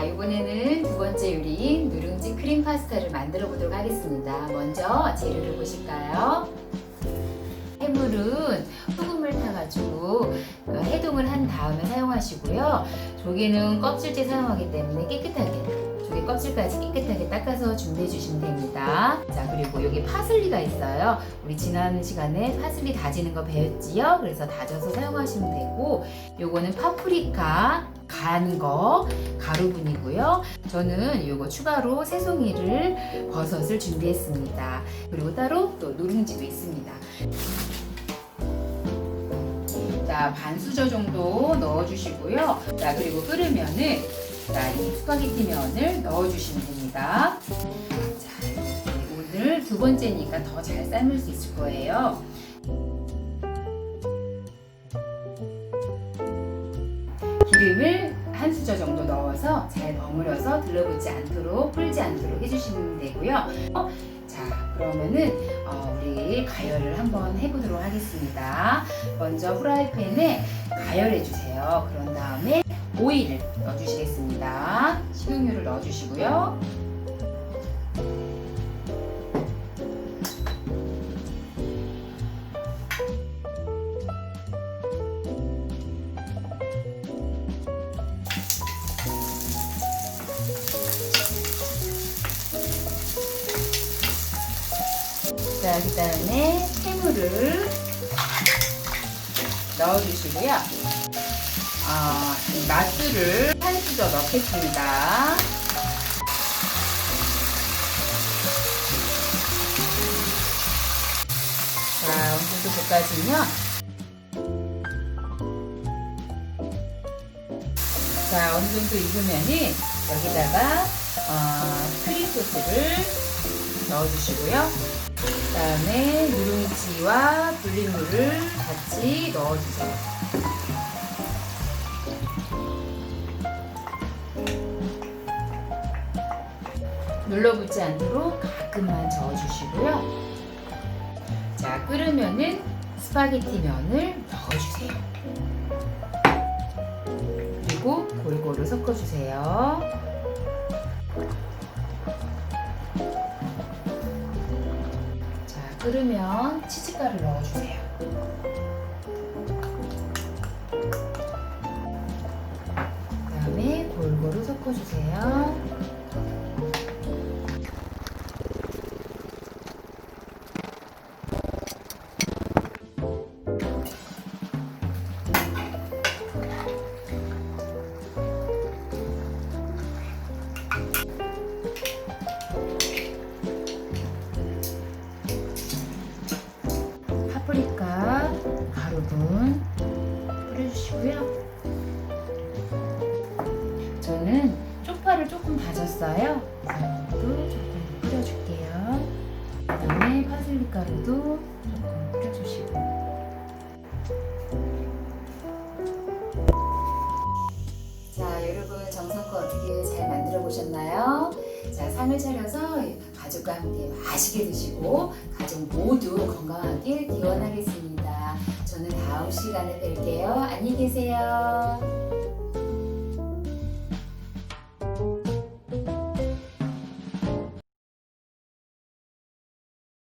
자, 이번에는 두 번째 요리인 누룽지 크림 파스타를 만들어 보도록 하겠습니다. 먼저 재료를 보실까요? 해물은 소금을 타가지고 어, 해동을 한 다음에 사용하시고요. 조개는 껍질째 사용하기 때문에 깨끗하게 껍질까지 깨끗하게 닦아서 준비해 주시면 됩니다. 자, 그리고 여기 파슬리가 있어요. 우리 지난 시간에 파슬리 다지는 거 배웠지요? 그래서 다져서 사용하시면 되고, 요거는 파프리카 간 거 가루분이고요. 저는 요거 추가로 새송이를 버섯을 준비했습니다. 그리고 따로 또 누룽지도 있습니다. 자, 반 수저 정도 넣어주시고요. 자, 그리고 끓으면은 자, 이 스파게티 면을 넣어주시면 됩니다. 자, 오늘 두 번째니까 더 잘 삶을 수 있을 거예요. 기름을 한 수저 정도 넣어서 잘 버무려서 들러붙지 않도록 불지 않도록 해주시면 되고요. 어, 자 그러면은 어, 우리 가열을 한번 해보도록 하겠습니다. 먼저 후라이팬에 가열해 주세요. 그런 다음에 오일을 넣어주시겠습니다. 식용유를 넣어주시고요. 자, 그 다음에 해물을 넣어주시고요. 어, 이 맛술을 한 수저 넣겠습니다. 자, 정도 볶아지면 자, 어느 정도 익으면은 여기다가 어, 크림 소스를 넣어주시고요. 그 다음에 누룽지와 불린 물을 같이 넣어주세요. 눌러붙지 않도록 가끔만 저어주시고요. 자, 끓으면은 스파게티 면을 넣어주세요. 그리고 골고루 섞어주세요. 자, 끓으면 치즈가루 넣어주세요. 그 다음에 골고루 섞어주세요. 가루분 뿌려주시고요. 저는 쪽파를 조금 다졌어요. 이것도 조금 뿌려줄게요. 그다음에 파슬리 가루도 조금 뿌려주시고. 자, 여러분 정성껏 어떻게 잘 만들어 보셨나요? 자, 상을 차려서 가족과 함께 맛있게 드시고 가족 모두 건강하게 기원하겠습니다. 저는 다음 시간에 뵐게요. 안녕히 계세요.